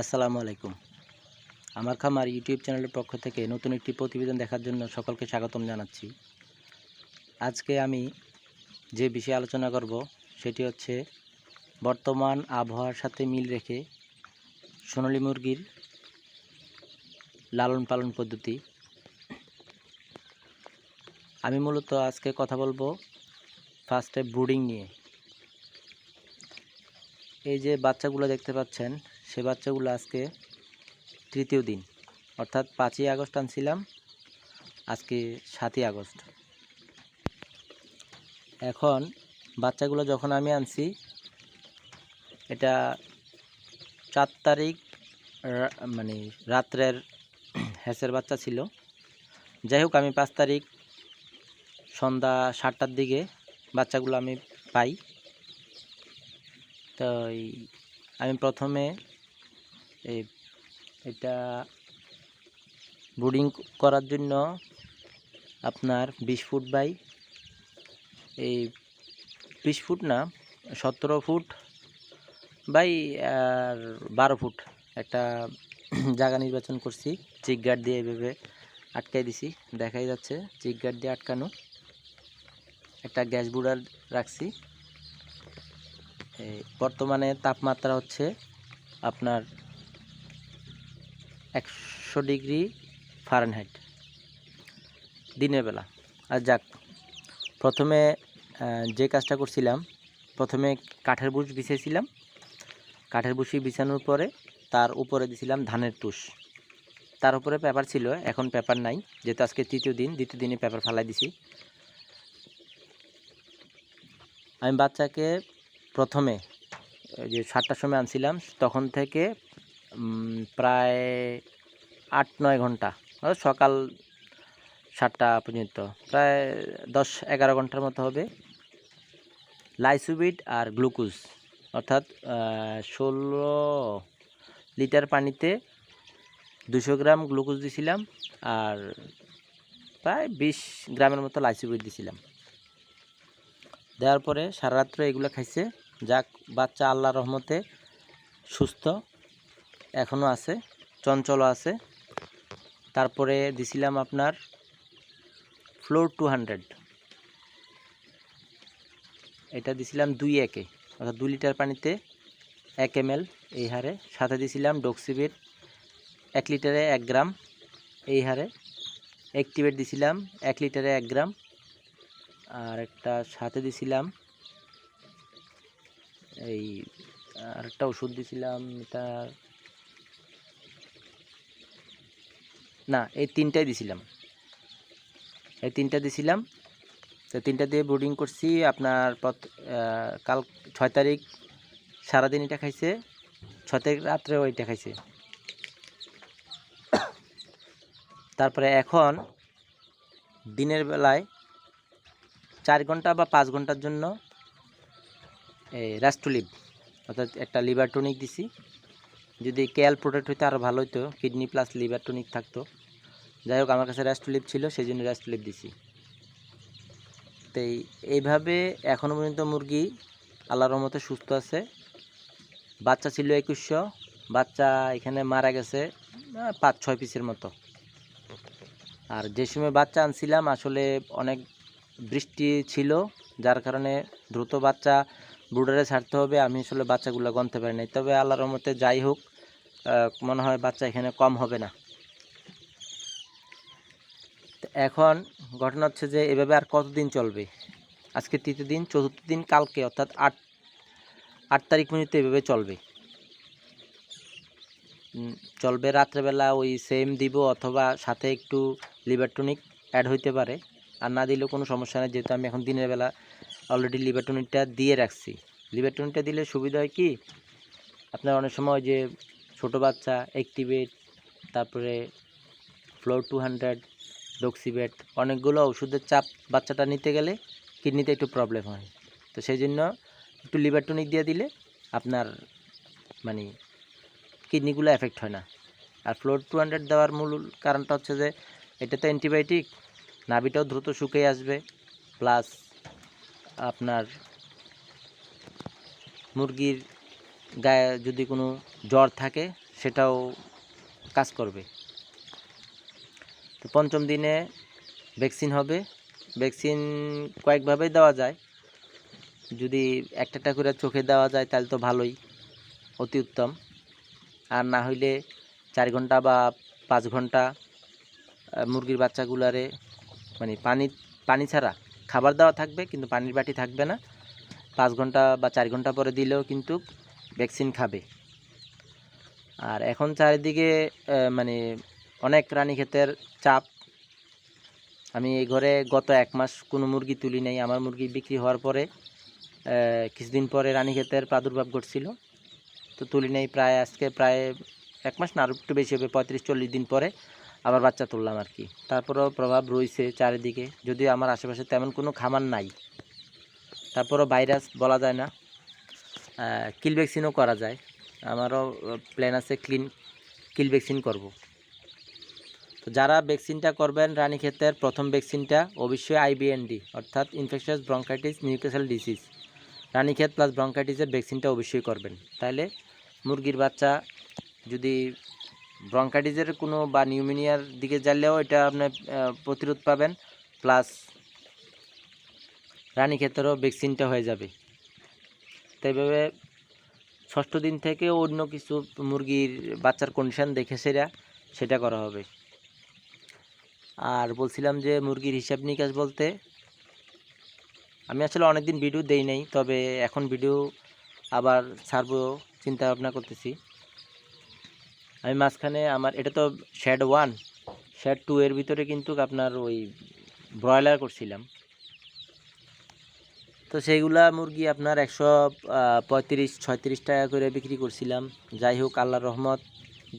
আসসালামু আলাইকুম। আমার খামার ইউটিউব চ্যানেলের পক্ষ থেকে নতুন একটি প্রতিবেদন দেখার জন্য সকলকে স্বাগতম জানাচ্ছি। আজকে আমি যে বিষয়ে আলোচনা করব, সেটি হচ্ছে বর্তমান আবহাওয়ার সাথে মিল রেখে সোনালী মুরগির লালন পালন পদ্ধতি। আমি মূলত আজকে কথা বলব ফার্স্টে ব্রুডিং নিয়ে। এই যে বাচ্চাগুলো দেখতে পাচ্ছেন সে বাচ্চাগুলো আজকে তৃতীয় দিন। অর্থাৎ পাঁচই আগস্ট আনছিলাম, আজকে সাতই আগস্ট। এখন বাচ্চাগুলো যখন আমি আনছি, এটা চার তারিখ মানে রাত্রের হ্যাসের বাচ্চা ছিল। যাই হোক, আমি পাঁচ তারিখ সন্ধ্যা সাতটার দিকে বাচ্চাগুলো আমি পাই। তো আমি প্রথমে এই, এটা ব্রুডিং করার জন্য আপনার বিশ ফুট বাই, এই বিশ ফুট না, সতেরো ফুট বাই, আর বারো ফুট একটা জায়গা নির্বাচন করছি। চিক গার্ড দিয়ে এভাবে আটকাই দিছি, দেখাই যাচ্ছে, চিক গার্ড দিয়ে আটকানো। একটা গ্যাস বুড়ার রাখছি। বর্তমানে তাপমাত্রা হচ্ছে আপনার একশো ডিগ্রি ফারেনহাইট দিনের বেলা। আর যাক, প্রথমে যে কাজটা করছিলাম, প্রথমে কাঠের বুশ বিছিয়েছিলাম। কাঠের বুশি বিছানোর পরে তার উপরে দিছিলাম ধানের তুষ। তার উপরে পেপার ছিল, এখন পেপার নাই, যেহেতু আজকে তৃতীয় দিন, দ্বিতীয় দিনে পেপার ফালাই দিছি। আমি বাচ্চাকে প্রথমে যে সাতটার সময় আনছিলাম, তখন থেকে প্রায় আট, নয় ঘণ্টা সকাল সাতটা পর্যন্ত, প্রায় দশ, এগারো ঘণ্টার মতো হবে। লাইসুবিট আর গ্লুকোজ, অর্থাৎ ষোলো লিটার পানিতে দুশো গ্রাম গ্লুকোজ দিছিলাম আর প্রায় বিশ গ্রামের মতো লাইসুবিট দিছিলাম। দেওয়ার পরে সারা রাত্র এগুলো খাইছে। যাক, বাচ্চা আল্লাহ রহমতে সুস্থ। এখনও আছে চঞ্চল আছে। তারপরে দিছিলাম আপনার ফ্লোর টু হান্ড্রেড এটা দিছিলাম দুই একে, অর্থাৎ দুই লিটার পানিতে এক এম এই হারে। সাথে দিছিলাম ডক্সিবিট এক লিটারে এক গ্রাম এই হারে। অ্যাক্টিভেট দিছিলাম এক লিটারে এক গ্রাম। আর একটা সাথে দিছিলাম এই আরেকটা ওষুধ দিছিলাম, এটা না এই তিনটাই দিছিলাম। এই তিনটা দিছিলাম। তো তিনটা দিয়ে ব্রুডিং করছি। আপনার আহ, কাল ছয় তারিখ সারাদিন এটা খাইছে ছয় তারিখ রাত্রেও এটা খাইছে। তারপরে এখন দিনের বেলায় চার ঘণ্টা বা পাঁচ ঘণ্টার জন্য এই রাস্টুলিভ অর্থাৎ একটা লিভার টনিক দিছি। যদি কেয়াল প্রোটেক্ট হইতো আরও ভালো হতো কিডনি প্লাস লিভার টনিক থাকতো। যাই হোক, আমার কাছে র্যাস্টোলিভ ছিল সেই জন্য র্যাস্টোলিভ দিছি। তো এইভাবে এখনও পর্যন্ত মুরগি আল্লাহর রহমতে সুস্থ আছে। বাচ্চা ছিল একুশশো, বাচ্চা এখানে মারা গেছে পাঁচ, ছয় পিসের মতো। আর যে সময় বাচ্চা আনছিলাম, আসলে অনেক বৃষ্টি ছিল, যার কারণে দ্রুত বাচ্চা ব্রুডারে ছাড়তে হবে, আমি আসলে বাচ্চাগুলো গনতে পারি নাই। তবে আল্লাহর রহমতে যাই হোক মনে হয় বাচ্চা এখানে কম হবে না। এখন ঘটনা হচ্ছে যে, এভাবে আর কতদিন চলবে? আজকে তৃতীয় দিন, চতুর্থ দিন, কালকে, অর্থাৎ আট আট তারিখ পর্যন্ত এভাবে চলবে। চলবে রাত্রেবেলা ওই সেম দিব অথবা সাথে একটু লিভার টনিক অ্যাড হইতে পারে। আর না দিলেও কোনো সমস্যা নেই, যেহেতু আমি এখন দিনের বেলা অলরেডি লিভার টনিকটা দিয়ে রাখছি। লিভার টনিকটা দিলে সুবিধা হয় কি? আপনার অনেক সময় যে ছোটো বাচ্চা অ্যাক্টিভেট তারপরে ফ্লোর টু হান্ড্রেড ডক্সিবেট অনেকগুলো ওষুধের চাপ বাচ্চাটা নিতে গেলে কিডনিতে একটু প্রবলেম হয়। তো সেই জন্য একটু লিভার টনিক দিয়ে দিলে আপনার মানে কিডনিগুলো এফেক্ট হয় না। আর ফ্লোর টু হান্ড্রেড দেওয়ার মূল কারণটা হচ্ছে যে এটা তো অ্যান্টিবায়োটিক নাভিটাও দ্রুত শুকিয়ে আসবে প্লাস আপনার মুরগির গায়ে যদি কোনো জ্বর থাকে, সেটাও কাজ করবে। তো পঞ্চম দিনে ভ্যাকসিন হবে। ভ্যাকসিন কয়েকভাবেই দেওয়া যায়। যদি একটা করে চোখে দেওয়া যায়, তাহলে তো ভালোই, অতি উত্তম। আর না হইলে চার ঘণ্টা বা পাঁচ ঘণ্টা মুরগির বাচ্চাগুলারে মানে পানি পানি ছাড়া খাবার দেওয়া থাকবে, কিন্তু পানির বাটি থাকবে না। পাঁচ ঘণ্টা বা চার ঘণ্টা পরে দিলেও কিন্তু ভ্যাকসিন খাবে। আর এখন চারিদিকে মানে অনেক রানীক্ষেতের চাপ। আমি এই ঘরে গত এক মাস কোনো মুরগি তুলি নাই। আমার মুরগি বিক্রি হওয়ার পরে কিছুদিন পরে রানীক্ষেতের প্রাদুর্ভাব ঘটছিল। তো তুলি নেই, প্রায় আজকে প্রায় এক মাস না আরও একটু বেশি হবে, পঁয়ত্রিশ, চল্লিশ দিন পরে। আবার বাচ্চা তুললাম আর কি। তারপরেও প্রভাব রয়েছে চারিদিকে। যদিও আমার আশেপাশে তেমন কোনো খামার নাই। তারপরও ভাইরাস বলা যায় না। কিল ভ্যাকসিনও করা যায়। আমারও প্ল্যান আছে ক্লিন কিল ভ্যাকসিন করব। তো যারা ভ্যাকসিনটা করবেন, রানীক্ষেতের প্রথম ভ্যাকসিনটা অবশ্যই আইবিএনডি অর্থাৎ infectious bronchitis Newcastle disease Ranikhet plus ব্রঙ্কাইটিসের ভ্যাকসিনটা অবশ্যই করবেন। তাহলে মুরগির বাচ্চা যদি ব্রঙ্কাইটিসের কোনো বা নিউমোনিয়ার দিকে জানলেও এটা আপনার প্রতিরোধ পাবেন, প্লাস রানীক্ষেতেরও ভ্যাকসিনটা হয়ে যাবে। তো এইভাবে ষষ্ঠ দিন থেকে অন্য কিছু মুরগির বাচ্চার কন্ডিশন দেখে সেরা সেটা করা হবে। আর বলছিলাম যে মুরগির হিসাব নিকাশ বলতে, আমি আসলে অনেক দিন ভিডিও দেই নাই, তবে এখন ভিডিও আবার ছাড়বো, চিন্তা ভাবনা করতেছি। আমি মাঝখানে আমার, এটা তো শেড ওয়ান শেড টু এর ভিতরে কিন্তু আপনার ওই ব্রয়লার করছিলাম। তো সেইগুলা মুরগি আপনার একশো পঁয়ত্রিশ, ছয়ত্রিশ টাকা করে বিক্রি করছিলাম। যাই হোক, আল্লাহর রহমত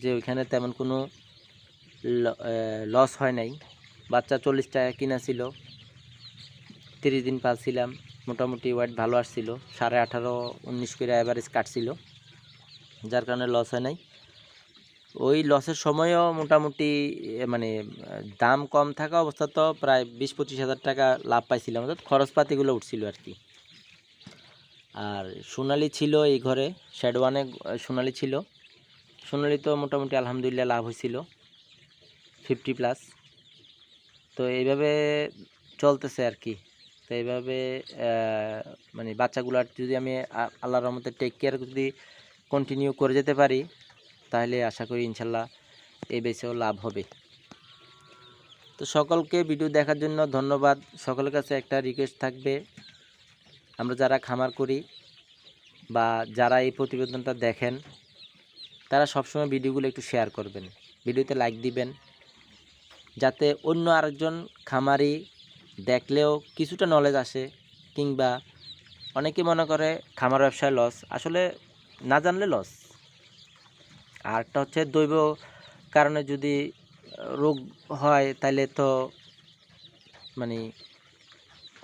যে ওইখানে তেমন কোনো লস হয় নাই। বাচ্চা চল্লিশ টাকা কিনা ছিল। তিরিশ দিন পালছিলাম, মোটামুটি ওয়েট ভালো আসছিল। সাড়ে আঠারো, উনিশ করে অ্যাভারেজ কাটছিল। যার কারণে লস হয় নাই। ওই লসের সময়ও মোটামুটি মানে দাম কম থাকা অবস্থা তো প্রায় বিশ পঁচিশ হাজার টাকা লাভ পাইছিলাম। অর্থাৎ খরচপাতিগুলো উঠছিল আর কি। আর সোনালি ছিল এই ঘরে শ্যাড ওয়ানে সোনালি ছিল। সোনালি তো মোটামুটি আলহামদুলিল্লাহ লাভ হয়েছিল ফিফটি প্লাস তো এইভাবে চলতেছে আর কি। তো এইভাবে মানে বাচ্চাগুলার যদি আমি আল্লাহর রহমতে টেক কেয়ার যদি কন্টিনিউ করে যেতে পারি তাহলে আশা করি ইনশাল্লাহ এই বেচেও লাভ হবে। তো সকলকে ভিডিও দেখার জন্য ধন্যবাদ। সকলের কাছে একটা রিকোয়েস্ট থাকবে। আমরা যারা খামার করি বা যারা এই প্রতিবেদনটা দেখেন, তারা সবসময় ভিডিওগুলো একটু শেয়ার করবেন। ভিডিওতে লাইক দিবেন। যাতে অন্য আরেকজন খামারি দেখলেও কিছুটা নলেজ আসে কিংবা অনেকে মনে করে খামার ব্যবসায় লস আসলে না জানলে লস আরেকটা হচ্ছে দৈব কারণে যদি রোগ হয় তাহলে তো মানে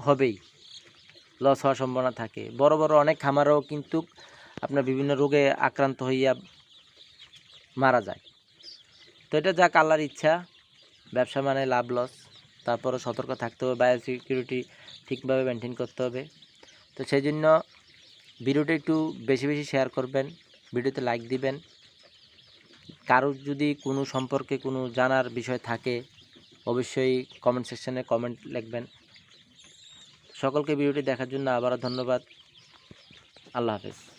হবেই লস হওয়ার সম্ভাবনা থাকে। বড় বড় অনেক খামারও কিন্তু আপনার বিভিন্ন রোগে আক্রান্ত হইয়া মারা যায়। তো এটা যাক আল্লাহর ইচ্ছা, ব্যবসা মানে লাভ লস তারপরে সতর্ক থাকতে হবে বায়ো সিকিউরিটি ঠিকভাবে মেনটেন করতে হবে। তো সেই জন্য ভিডিওটা একটু বেশি বেশি শেয়ার করবেন, ভিডিওতে লাইক দিবেন। কারোর যদি কোনো সম্পর্কে কোনো জানার বিষয় থাকে, অবশ্যই কমেন্ট সেকশনে কমেন্ট লিখবেন। সকলকে ভিডিওটি দেখার জন্য আবারও ধন্যবাদ। আল্লাহ হাফেজ।